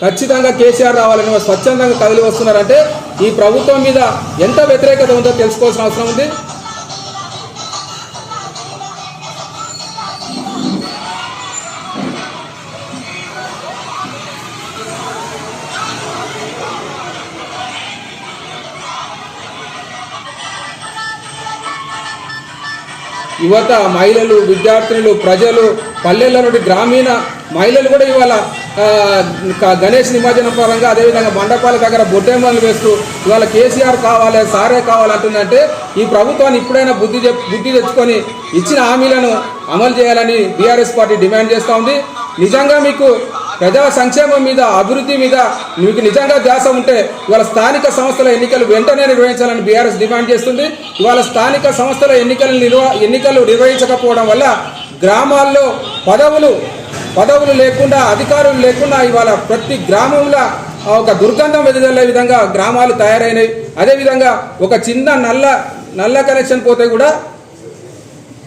ఖచ్చితంగా కేసీఆర్ రావాలని స్వచ్ఛందంగా కదిలి వస్తున్నారంటే ఈ ప్రభుత్వం మీద ఎంత వ్యతిరేకత ఉందో తెలుసుకోవాల్సిన అవసరం ఉంది. యువత మహిళలు విద్యార్థినులు ప్రజలు పల్లెల నుండి గ్రామీణ మహిళలు కూడా ఇవాళ గణేష్ నిమజ్జనం పరంగా అదేవిధంగా మండపాల దగ్గర బొట్టెమ్మలు వేస్తూ ఇవాళ కేసీఆర్ కావాలి సారే కావాలంటుందంటే ఈ ప్రభుత్వాన్ని ఇప్పుడైనా బుద్ధి బుద్ధి తెచ్చుకొని ఇచ్చిన హామీలను అమలు చేయాలని బీఆర్ఎస్ పార్టీ డిమాండ్ చేస్తూ ఉంది. నిజంగా మీకు ప్రజా సంక్షేమం మీద అభివృద్ధి మీద మీకు నిజంగా ధ్యాస ఉంటే ఇవాళ స్థానిక సంస్థల ఎన్నికలు వెంటనే నిర్వహించాలని బీఆర్ఎస్ డిమాండ్ చేస్తుంది. ఇవాళ స్థానిక సంస్థల ఎన్నికలు నిర్వ ఎన్నికలు నిర్వహించకపోవడం వల్ల గ్రామాల్లో పదవులు పదవులు లేకుండా అధికారులు లేకుండా ఇవాళ ప్రతి గ్రామంలో ఒక దుర్గంధం వెదజల్లే విధంగా గ్రామాలు తయారైనవి. అదేవిధంగా ఒక చిన్న నల్ల నల్ల కనెక్షన్ పోతే కూడా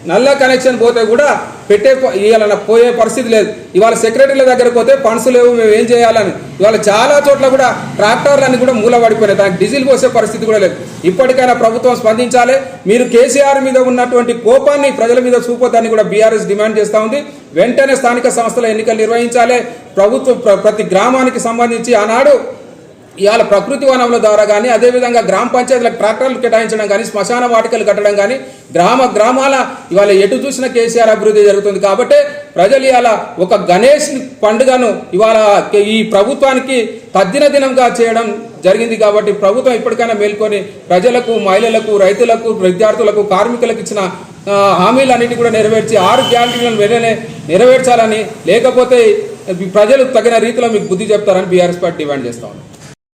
నల్ల కనెక్షన్ పోతే కూడా పెట్టే ఇవాళ పోయే పరిస్థితి లేదు. ఇవాళ సెక్రటరీల దగ్గరకు పోతే ఫండ్స్ లేవు మేము ఏం చేయాలని. ఇవాళ చాలా చోట్ల కూడా ట్రాక్టర్లన్నీ కూడా మూలపడిపోయినాయి దానికి డీజిల్ పోసే పరిస్థితి కూడా లేదు. ఇప్పటికైనా ప్రభుత్వం స్పందించాలి. మీరు కేసీఆర్ మీద ఉన్నటువంటి కోపాన్ని ప్రజల మీద చూపొద్దని కూడా బీఆర్ఎస్ డిమాండ్ చేస్తూ ఉంది. వెంటనే స్థానిక సంస్థల ఎన్నికలు నిర్వహించాలి. ప్రభుత్వం ప్ర- ప్రతి గ్రామానికి సంబంధించి ఆనాడు ఇవాళ ప్రకృతి వనముల ద్వారా కానీ అదేవిధంగా గ్రామ పంచాయతీలకు ట్రాక్టర్లు కేటాయించడం కానీ శ్మశాన వాటికలు కట్టడం కానీ గ్రామ గ్రామాల ఇవాళ ఎటు చూసిన కేసీఆర్ అభివృద్ధి జరుగుతుంది. కాబట్టి ప్రజలు ఇవాళ ఒక గణేష్ పండుగను ఇవాళ ఈ ప్రభుత్వానికి తద్దిన దినంగా చేయడం జరిగింది కాబట్టి ప్రభుత్వం ఇప్పటికైనా మేల్కొని ప్రజలకు మహిళలకు రైతులకు విద్యార్థులకు కార్మికులకు ఇచ్చిన హామీలన్నింటినీ కూడా నెరవేర్చి ఆరు గ్యారంటీలను వెంటనే నెరవేర్చాలని లేకపోతే ప్రజలు తగిన రీతిలో మీకు బుద్ధి చెప్తారని బీఆర్ఎస్ పార్టీ డిమాండ్ చేస్తా ఉన్నాం